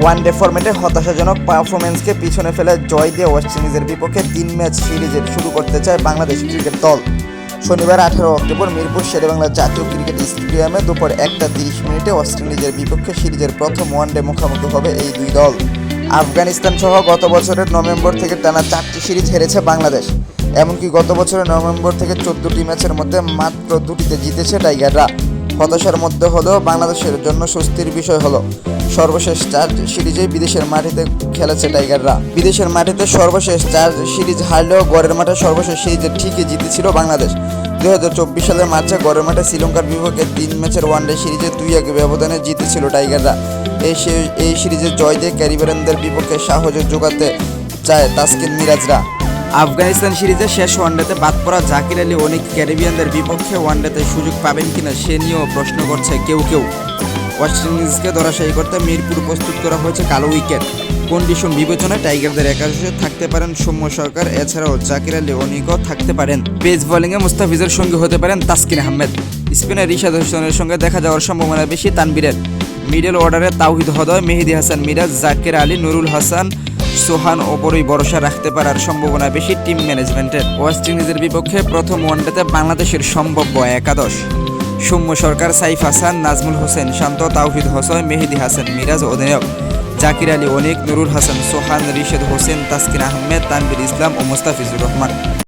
One day ফরম্যাটে হতাশাজনক পারফরমেন্সকে পিছনে ফেলে জয় দিয়ে ওয়েস্ট ইন্ডিজের বিপক্ষে তিন ম্যাচ সিরিজের শুরু করতে চায় বাংলাদেশ ক্রিকেট দল। শনিবার আঠারো অক্টোবর মিরপুর শেরেবাংলা জাতীয় ক্রিকেট স্টেডিয়ামে দুপুর একটা তিরিশ মিনিটে ওয়েস্ট ইন্ডিজের বিপক্ষে সিরিজের প্রথম ওয়ানডে মুখোমুখি হবে এই দুই দল। আফগানিস্তান সহ গত বছরের নভেম্বর থেকে টানা চারটি সিরিজ হেরেছে বাংলাদেশ। এমনকি গত বছরের নভেম্বর থেকে চোদ্দটি ম্যাচের মধ্যে মাত্র দুটিতে জিতেছে টাইগাররা হতাশার মধ্যে হলেও বাংলাদেশের জন্য স্বস্তির বিষয় হলো সর্বশেষ চার সিরিজে বিদেশের মাটিতে খেলেছে টাইগাররা। বিদেশের মাটিতে সর্বশেষ চার সিরিজ হারলেও গড়ের মাঠে সর্বশেষ সিরিজে ঠিকই জিতেছিল বাংলাদেশ। দুই হাজার চব্বিশ সালের মার্চে গড়ের মাঠে শ্রীলঙ্কার বিপক্ষে তিন ম্যাচের ওয়ানডে সিরিজে দুই এক ব্যবধানে জিতেছিল টাইগাররা। এই এই সিরিজে জয় দিয়ে ক্যারিবিয়ানদের বিপক্ষে সাহস যোগাতে চায় তাসকিন মিরাজরা। আফগানিস্তান সিরিজে শেষ ওয়ানডেতে বাদ পড়া জাকির আলী অনেক ক্যারিবিয়ানদের বিপক্ষে ওয়ানডেতে সুযোগ পাবেন কিনা সে নিয়েও প্রশ্ন করছে কেউ কেউ। ওয়েস্ট ইন্ডিজকে ধরাশায়ী করতে মিরপুর প্রস্তুত করা হয়েছে কালো উইকেট। কন্ডিশন বিবেচনায় টাইগারদের একাদশে থাকতে পারেন সৌম্য সরকার, এছাড়াও জাকির আলী অনিকও থাকতে পারেন। পেস বোলিংয়ে মুস্তাফিজের সঙ্গে হতে পারেন তাসকিন আহমেদ। স্পিনার রিশাদ হোসেনের সঙ্গে দেখা যাওয়ার সম্ভাবনা বেশি তানবীরের। মিডল অর্ডারে তাওহিদ হদয়, মেহেদি হাসান মিরাজ, জাকির আলী, নুরুল হাসান সোহান ওপরই ভরসা রাখতে পারার সম্ভাবনা বেশি টিম ম্যানেজমেন্টের ওয়েস্ট ইন্ডিজের বিপক্ষে প্রথম ওয়ানডেতে বাংলাদেশের সম্ভাব্য একাদশ। সৌম্য সরকার, সাইফ হাসান, নাজমুল হোসেন শান্ত, তাওহিদ হোসেন, মেহেদি হাসান মিরাজ অধিনায়ক। জাকির আলী, অনেক নুরুল হাসান, সোহান রিশেদ হোসেন, তাসকিন আহমেদ তানবির ইসলাম ও মুস্তাফিজুর রহমান।